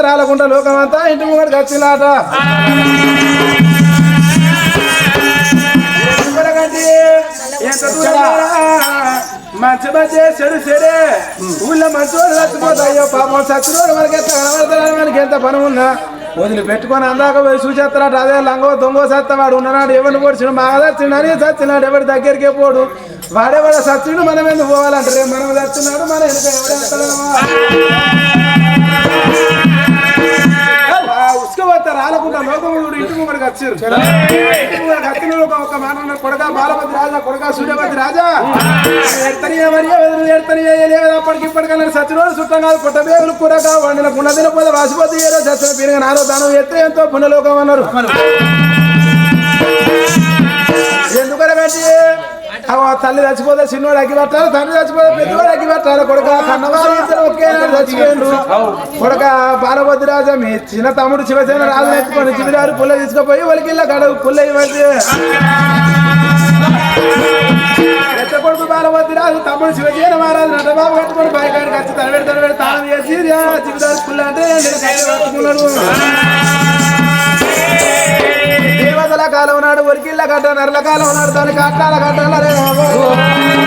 రాలకుండా లోకమంతా ఇంటి ముంగడు గచ్చిలాట మంచి మంచి చెడు చెడే. ఊళ్ళో మంచోడు చచ్చిపోతాయో పాపం చచ్చినోడు మనకి ఎంత మనకి ఎంత పని ఉన్నా. వదిలి పెట్టుకొని అందాక పోయి చూసేస్తాడు అదే లంగో దొంగో సత్తవాడు ఉన్ననాడు ఎవరిని పొడిచిన మాగా చచ్చినాడు చచ్చినాడు? ఎవరి దగ్గరికే పోడు? వాడేవాడ సచ్చుడు మనం ఎందుకు పోవాలంటారే? మనం చచ్చినాడు మన ఎందుకు ఎవరు రాలకుండా లోకముడు ఇంటి ముంగడికి వచ్చారు ఇంటి ముంగడికి వచ్చిన ఒక మాట బాలపతి రాజా కొడకా సూర్యపతి రాజా ఎడతని మరి ఎడతని అప్పటికి ఇప్పటికన్నా సచ్చినోడు చుట్టం కాదు పుట్ట కూరగా వండిన గుండె తినపోతే వాసిపోతే ఏదో దానం ఎత్తే ఎంతో పుణ్యలోకం అన్నారు ఎందుకనకంటే అవ తల్లి చచ్చిపోతే చిన్నోడు అగ్గి పెట్టాలి తండ్రి చచ్చిపోతే పెద్దవాడు అగ్గి పెట్టాలి. కొడుక కన్నవారు ఇద్దరు ఒకే చచ్చిపోయిండ్రు కొడుక మీ చిన్న తమ్ముడు శివసేన రాజు ఎత్తుకొని చివిరారు పుల్ల తీసుకుపోయి వాళ్ళకి ఇళ్ళ గడవు పుల్ల ఇవ్వండి. పెద్ద కొడుకు బాలభద్ర రాజు తమ్ముడు శివసేన మహారాజు నటబాబు కట్టుకొని బాయికాడికి వచ్చి తలబెడి తలబెడి తాను చేసి చివిరారు పుల్ల అంటే కాలం నాడు ఒరికిళ్ళ గడ్డ నర్ల కాలం నాడు దాని కట్టాల గడ్డలరే రే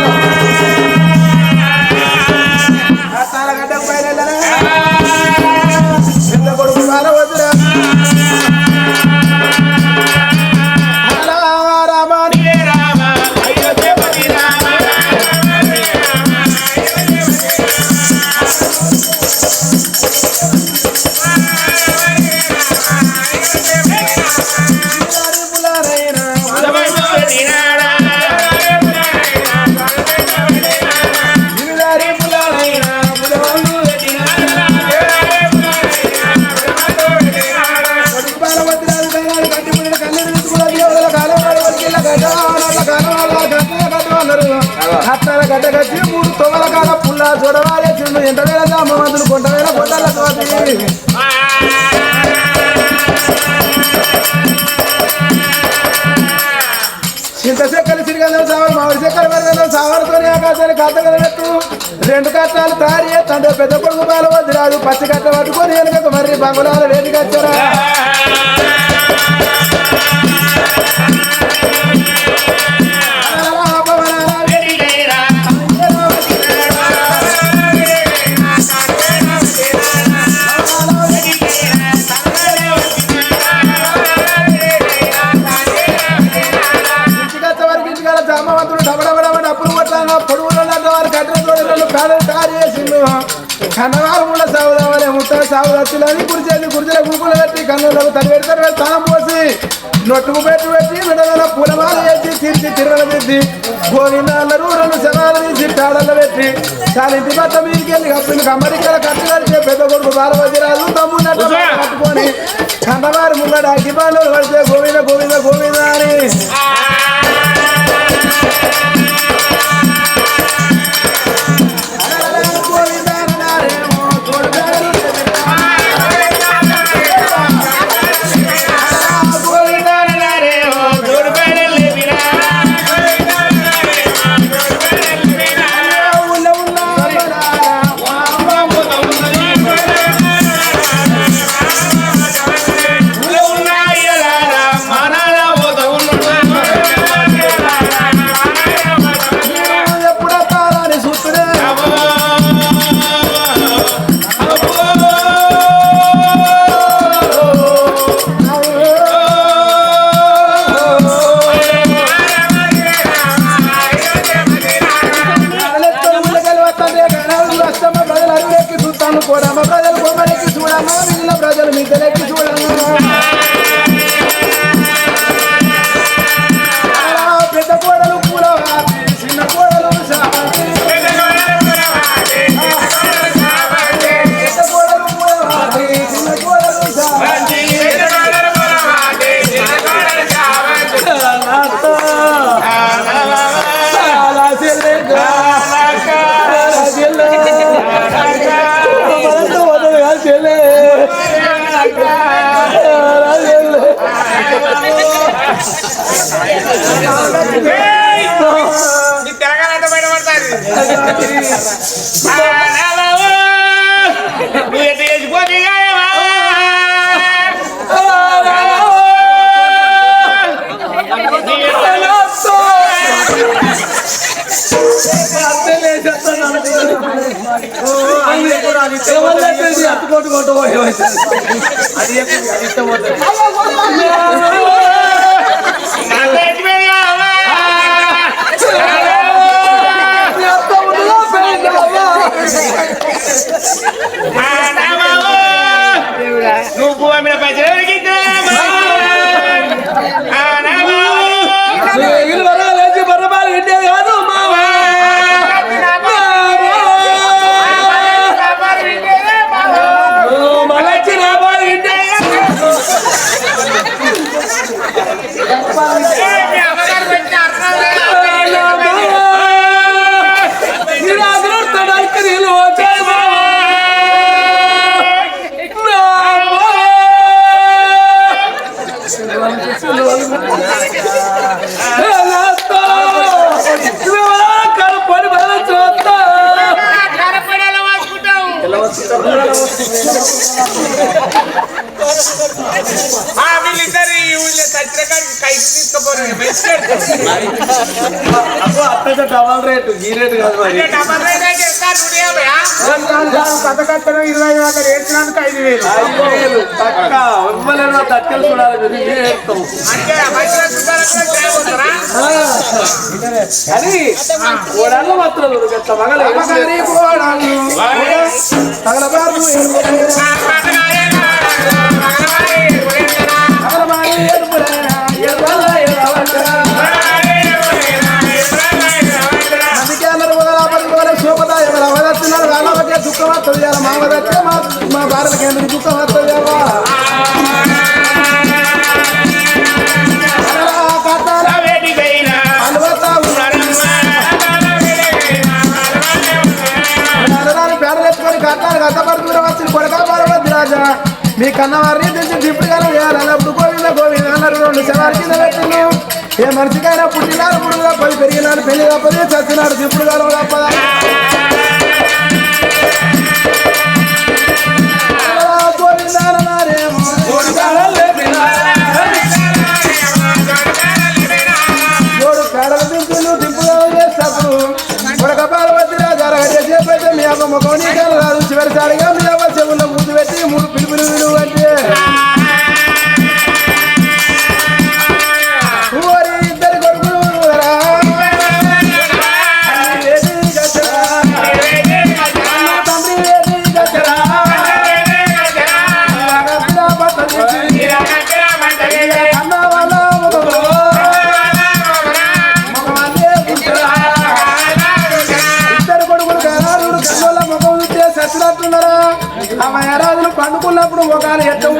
గడ్డ కట్టి మూడు తొగల కాల పుల్ల చూడవాలే చిన్ను ఎంత వేల అమ్మ మందులు కొంట వేల కొండల తోటి చింత చెక్కలు సిరిగందలు సావరు మామిడి చెక్కలు పెరగందలు సావరుతోనే ఆకాశాన్ని కాతగల రెండు కట్టాలు తారి తండ్రి పెద్ద కొడుకు బాల వద్దురాదు పచ్చి కట్ట పట్టుకొని వెనుక మర్రి బంగుళాలు వేడికొచ్చారా కన్నవారు కూడా సాగుదామని ముట్టలు సాగు వచ్చిలని కురిచేది కురిచేల గుంపులు పెట్టి కన్నులకు తడి పెడతారు. తానం పోసి నొట్టుకు పెట్టి పెట్టి విడదల పూలమాల వేసి తిరిగి తిరగల పెట్టి గోవిందాలు రెండు శనాలు తీసి పేడలు పెట్టి చాలింటి బట్ట మీదకి వెళ్ళి కప్పిన కమ్మరికల కట్టు కడితే పెద్ద కొడుకు బాలవతిరాజు తమ్ముడు కట్టుకొని కన్నవారి ముంగడ అగ్గిపాలు పడితే గోవింద గోవింద గోవింద అని. పోతావో ఏమైతుంది అది చెప్పు, అప్పుడు డబల్ రేటు ఈ రేటు కాదు మరి. డబల్ రేట్ అయితే ఎంత? నూట యాభై, ఆ? కథ కట్టడం ఇరవై వందలు ఏడ్చినందుకు ఐదు వేలు. ఐదు వేలు. పక్క ఇవ్వలేను తక్కలు చూడాలి మీరు ఉంటుందా? కానీ ఓడల్లో మాత్రం గట్ల మగలు కోడలు తగలబారు? తగలబారు కొడక పడవద్దు రాజా మీ కన్నవారిని తెచ్చి దిప్పుడుగా వేయాలి అప్పుడు గోవింద గోవింద అన్నారు రెండు శవారి కింద పెట్టిను ఏ మనిషికైనా పుట్టినారు పుడుగా పది పెరిగినాడు పెళ్ళి తప్పదే చచ్చినాడు దిప్పుడు గారు provocar, né? Então,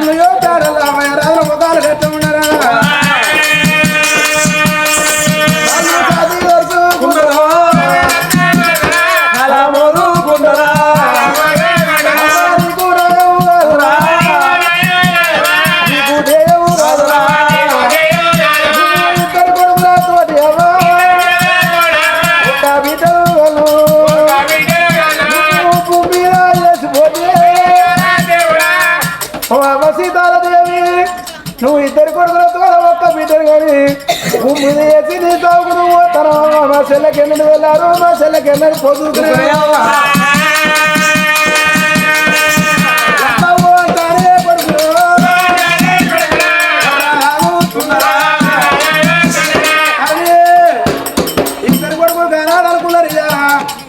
ఓ సీతాలదేవి నువ్వు ఇద్దరు కొడుకులతో ఒక్క బిడ్డరు కానీ భూమి వేసి నీ తాగుకు నువ్వు పోతాను మా చెల్లెకెన్నడు వెళ్ళారు? మా చెల్లెకెన్నడు పొద్దుకునే అంటారే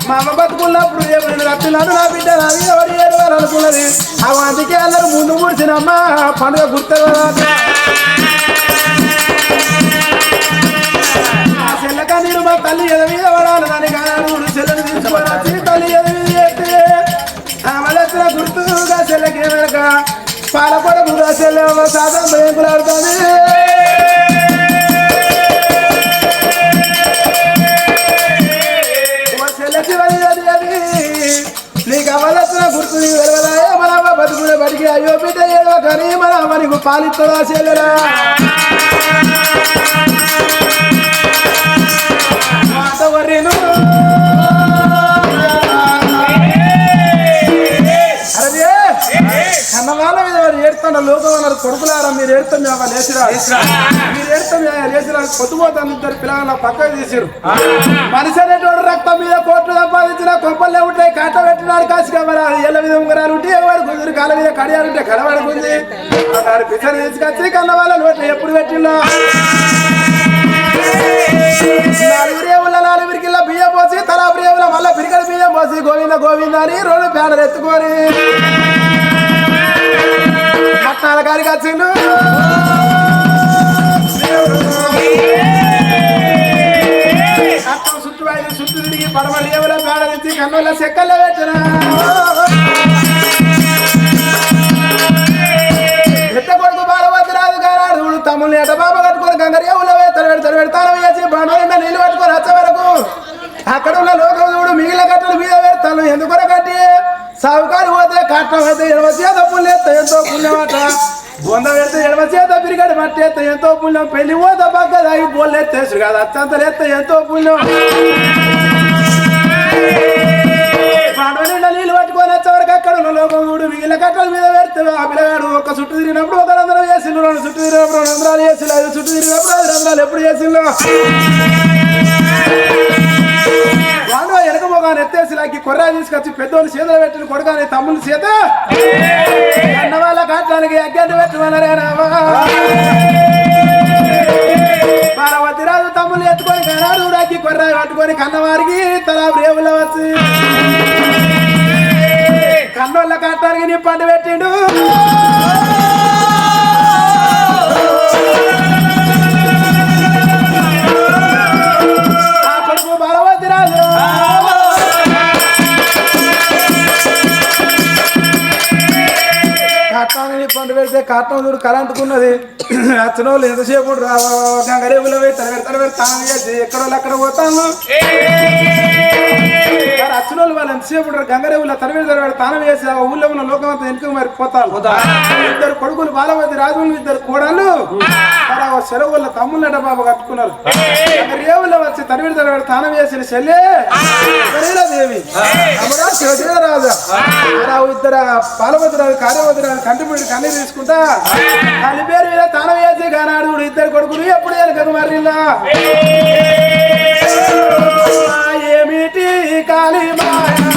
మా అమ్మ బతుకున్నప్పుడు ఏమైనా రప్పినాడు నా బిడ్డ నాది ఎవరు అనుకున్నది ఆ అందుకే అందరు ముందు ముడిచినమ్మా పండుగ గుర్తు చెల్లక నేను మా తల్లి ఎద పడాలి. దాని కాదు చెల్లెని తల్లి చేస్తే గుర్తుగా చెల్లకి పాలపడ గురా చెల్లె శాతం కూడా అయ్యో బిడ్డ ఏదో కానీ మన అమ్మ పాలిత్తరా పాలిస్తుందా ఏడుతున్న లోకం అన్నారు కొడుకులారా మీరు ఏడుతాం మేము లేచిరా. మీరు ఏడుతాం లేచిరా. పొద్దుపోతాను ఇద్దరు పిల్లల పక్కకు తీసిరు. మనిషి అనేటువంటి రక్తం మీద కోట్లు సంపాదించిన కొంపల్లే ఉంటాయి కాట పెట్టినాడు కాసిగా మరి అది ఎల్ల మీద ఉంగరాలు ఉంటే ఎవరు కుదిరి కాళ్ళ మీద కడియాలు ఉంటే కడవడుకుంది అన్నారు పిచ్చర్ తీసుకొచ్చి కన్న వాళ్ళ నోట్లు ఎప్పుడు పెట్టిందో నలుగురు ఏవుల నలుగురికి ఇలా బియ్యం పోసి తలా ప్రియంలో మళ్ళా పిరికడి బియ్యం పోసి గోవింద గోవింద అని రెండు పేడలు ఎత్తుకొని పట్నాల కాడికి వచ్చిండు అత్తం చుట్టూ చుట్టూ తిరిగి కన్నుల పెట్టిన ఎట్ట కొడుకు రాదు తమ్ముళ్ళు ఎట బాబా కట్టుకొని గంగరి వేసి నీళ్ళు పట్టుకొని వచ్చే వరకు అక్కడ ఉన్న లోకం చూడు మిగిలిన కట్టలు మీద పెడతాను ఎందుకు కట్టి సావుకారు పోతే అయితే ఎడమ చేత పుణ్యం ఎంతో పుణ్యమాట. బొంద పెడితే ఎడమ చేత బిరిగడి మట్టి ఎంతో పుణ్యం. పెళ్ళి పోత పక్క దాగి బోళ్ళు ఎత్తేసు ఎత్త ఎంతో పుణ్యం. నీళ్ళు పట్టుకొని వచ్చేవరకు అక్కడ ఉన్న లోకం చూడు. మిగిలిన కట్టల మీద పెడితే ఆ పిల్లగాడు ఒక చుట్టూ తిరిగినప్పుడు ఒక రంధ్రం చేసిండు రెండు చుట్టూ తిరిగినప్పుడు రెండు రంధ్రాలు చేసిండు ఐదు చుట్టూ తిరిగినప్పుడు ఐదు రంధ్రాలు ఎప్పుడు చేసిండు వాళ్ళు ఎత్తేసి లాగి కొర్రా తీసుకొచ్చి పెద్దోళ్ళు చేతులు పెట్టిన కొడుకాని తమ్ముని చేత అన్న వాళ్ళ కాట్లానికి అగ్గంటి పెట్టమన్నారే రామా పార్వతి రాజు తమ్ములు ఎత్తుకొని కనాడు రాకి కొర్ర పట్టుకొని కన్నవారికి తలా రేవుల వచ్చి కన్నోళ్ళ కట్టానికి నీ పండు పెట్టిండు. పండు పెడితే కాటం చూడు కరెంటుకున్నది వచ్చిన వాళ్ళు ఎంతసేపు గంగరేవులో పోయి తరబెడి తరబెడి తాను చేసి ఎక్కడో అక్కడ పోతాను మరి వచ్చిన వాళ్ళు వాళ్ళు ఎంతసేపు ఉంటారు? గంగరేవులో తరబెడి తరబెడి తానం చేసి ఆ ఊళ్ళో ఉన్న లోకం అంతా వెనుక మరి పోతాను ఇద్దరు కొడుకులు బాలవతి రాజులు ఇద్దరు కోడలు చెరువుల తమ్ముళ్ళట బాబు కట్టుకున్నారు. గంగరేవులో వచ్చి తరబెడి తరబెడి తానం చేసిన చెల్లె దేవి. ఇద్దరు పాలవతి రాజు. కార్యవతి రాజు కంటిపూడి కన్నీరు తీసుకుంటా కాలి పేరు మీద తానం వేసి కానాడు ఇద్దరు కొడుకులు ఎప్పుడు వెనకదు మరిలా ఏమిటి కాలి ఎట్లా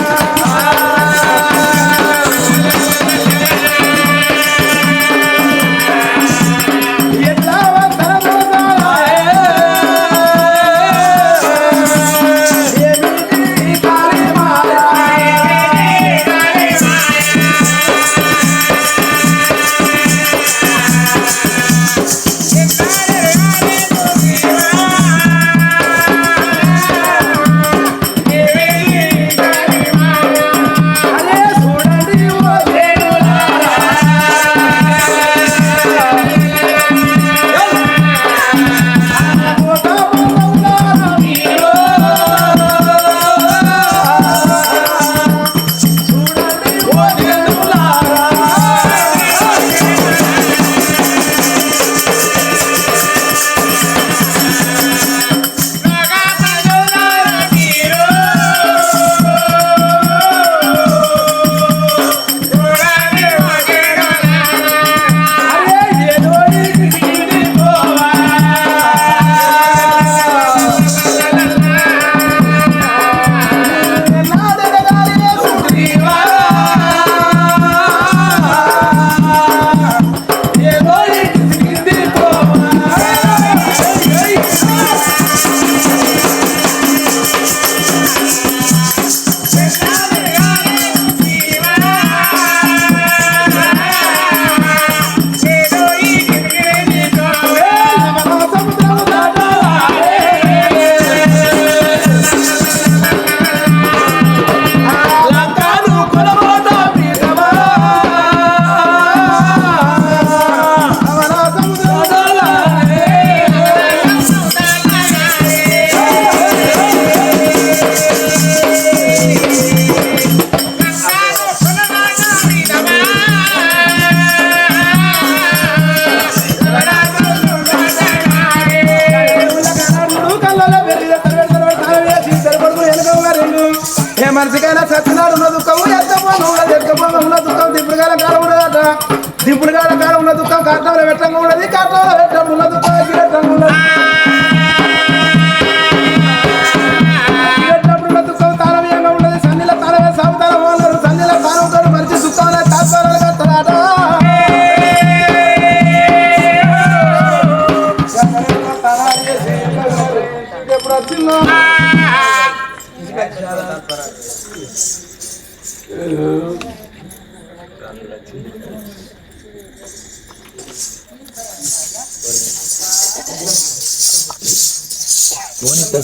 దుఃఖం కట్నంలో పెట్టంగా ఉన్నది కట్నంలో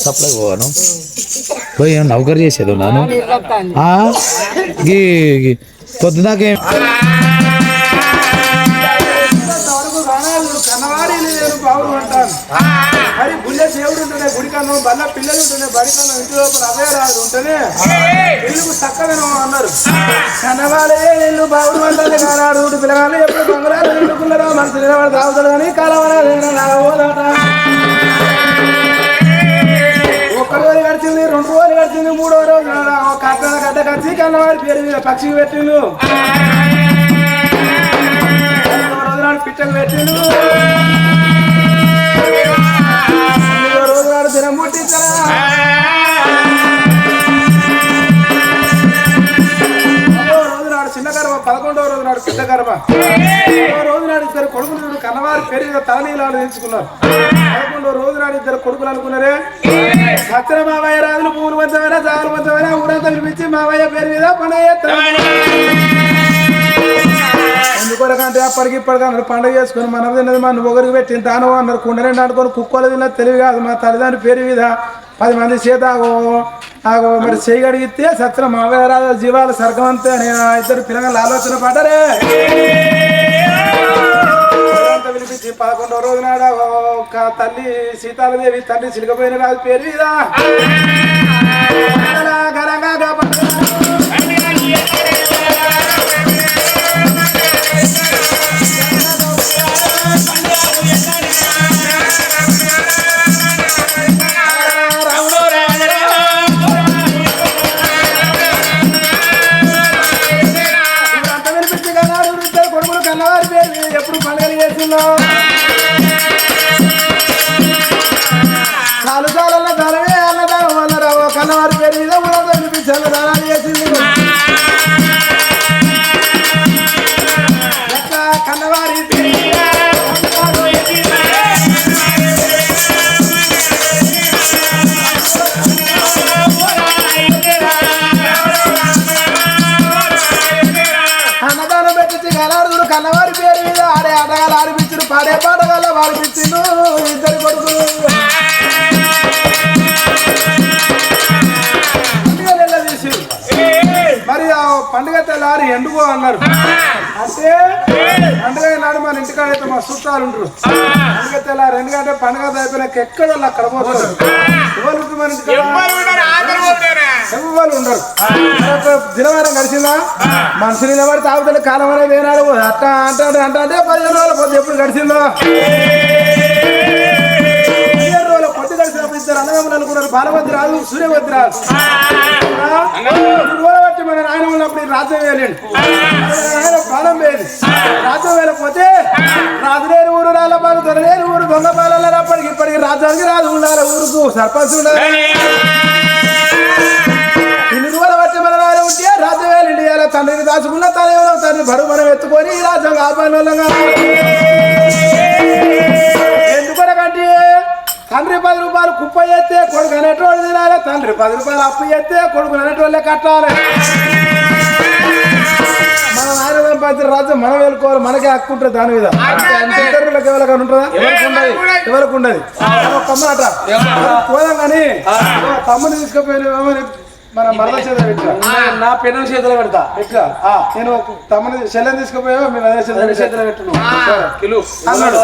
సప్లై పోవాను. పోయి ఏం నౌకరు చేసేది నాను ఆ? మరి గుళ్ళే దేవుడు ఉంటేనే గుడికన్నం బల్ల పిల్లలు ఉంటేనే బడికన్నం ఇంటి లోపల అవే రాదు ఉంటేనే ఇల్లుకు చక్కదనం అన్నారు కన్నవాడే ఇల్లు బావుడు అంటారు కానాడు పిల్లగాళ్ళు ఎప్పుడు దొంగరాలు నిండుకున్నారో మనసు నిలబడి కానీ ఒక్క రోజు గడిచింది రెండు రోజులు గడిచింది మూడో రోజు ఒక అక్కడ గడ్డ కచ్చి కన్నవాడి పేరు మీద పక్షికి పెట్టిండు. రోజు నాడు పిట్టలు పెట్టిండు. కన్నవారి పేరు మీద తలనీలాలు తెచ్చుకున్నారు రోజు నాడు ఇద్దరు కొడుకులు అనుకున్నారే? సత్ర మావయ్య రాజులు పూలు మంచమైనా చాలు మంచమైనా ఊరంతా పిలిపించి మావయ్య పేరు మీద పండుగ ఎందుకొరకంటే అప్పటికి ఇప్పటికి అన్నారు పండుగ చేసుకుని మనం తిన్నది మన ఒకరికి పెట్టిన తాను అన్నారు కుండనే అనుకొని కుక్కలు తిన్నది తెలివి కాదు. మా తల్లిదండ్రుల పేరు మీద పది మంది చేత ఆగో ఆగో మరి చేయగడిగితే సత్ర రాజు జీవాల సర్గం అంతే అని ఇద్దరు పిల్లగాళ్ళు ఆలోచన పడ్డరే. ఊరంతా పిలిపించి పదకొండవ రోజు నాడు ఒక తల్లి సీతాలదేవి తల్లి సిలికపోయిన రాజు పేరు మీద తయారు చేస్తున్నావు. కాలు చాలు చాలన్న ధరమే అన్నదానం అన్నారు? ఓ పండుగ తెల్లారి ఎండుకో అన్నారు? అంటే పండుగ నాడు మన ఇంటికాడ అయితే మా చుట్టాలు ఉంటారు పండుగ తెల్లారి ఎందుకంటే పండుగ అయిపోయినాక ఎక్కడ వాళ్ళు అక్కడ పోతారు. ఎవరు మన ఉండరు దినవారం గడిచిందా? మనుషులు నిలబడి తాగుతాడు కాలం అనేది ఏనాడు అట్ట అంటాడు అంట అంటే పదిహేను రోజుల ఎప్పుడు గడిచిందో? ఇద్దరు అన్నదమ్ములు అనుకున్నారు. బాలభద్రి రాజు సూర్యభద్రి మన నాయన ఉన్నప్పుడు రాజ్యం ఆయన ప్రాణం వేయండి. రాజ్యం వేయకపోతే రాజు లేని ఊరు రాళ్ళపాలు దొరలేని ఊరు దొంగ పాలన అప్పటికి ఇప్పటికి రాజ్యానికి రాజు ఉండాలి. ఊరుకు సర్పంచ్ ఉండాలి. ఇన్ని రోజుల బట్టి మన నాయన ఉంటే రాజ్యం ఇలా తండ్రిని దాచుకున్న తనేమో తండ్రి బరువు మనం ఎత్తుకొని రాజ్యం కాపాడిన వాళ్ళంగా తండ్రి పది రూపాయలు కుప్ప చేస్తే కొడుకు అనేటోళ్ళు తినాలి తండ్రి పది రూపాయలు అప్పు చేస్తే కొడుకు అనేటోళ్ళే కట్టాలి. మన నాయన సంపాదించిన రాజ్యం మనం వెళ్ళుకోవాలి మనకే హక్కు ఉంటుంది దాని మీద. ఇతరులకు ఎవరికి ఉంటుందా? ఎవరికి ఉండదు. ఎవరికి ఉండదు. ఒక్క మాట పోదాం కానీ తమ్ముని తీసుకుపోయిన మన మరణ చేత పెట్టా నా- నా పెన్ను చేతిలో పెడతా. ఎట్లా? ఆ, నేను తమ్ముని చెల్లెని తీసుకుపోయా మీరు అదే చెల్లెని చేతిలో పెట్టు కిలో. అన్నాడు.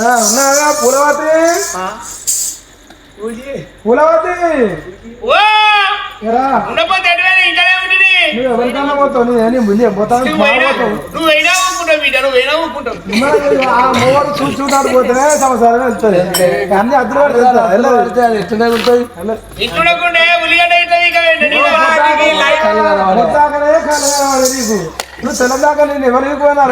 ఆ, ఉన్నాగా పూలవతి? పూలవతి? నువ్వు ఎవరికన్నా పోతావు. నేను ముందే పోతాను నువ్వు బాగా అయినా పోతావు నువ్వు అయినా ఊరుకుంటావు బిడ్డ నువ్వు అయినా ఊరుకుంటావు మరి ఆ మూడు చూసి చూడాడు పోతేనే సంవత్సరం వెళ్తుంది అన్ని అద్దరు పడుతుంది ఎట్లనే ఉంటుంది. ఇంటుండకుండే ఉల్లిగడ్డ ఇట్లా ఇక వెంటనే నీకు. నువ్వు తెల్లదాకా నేను ఎవరికి పోయినా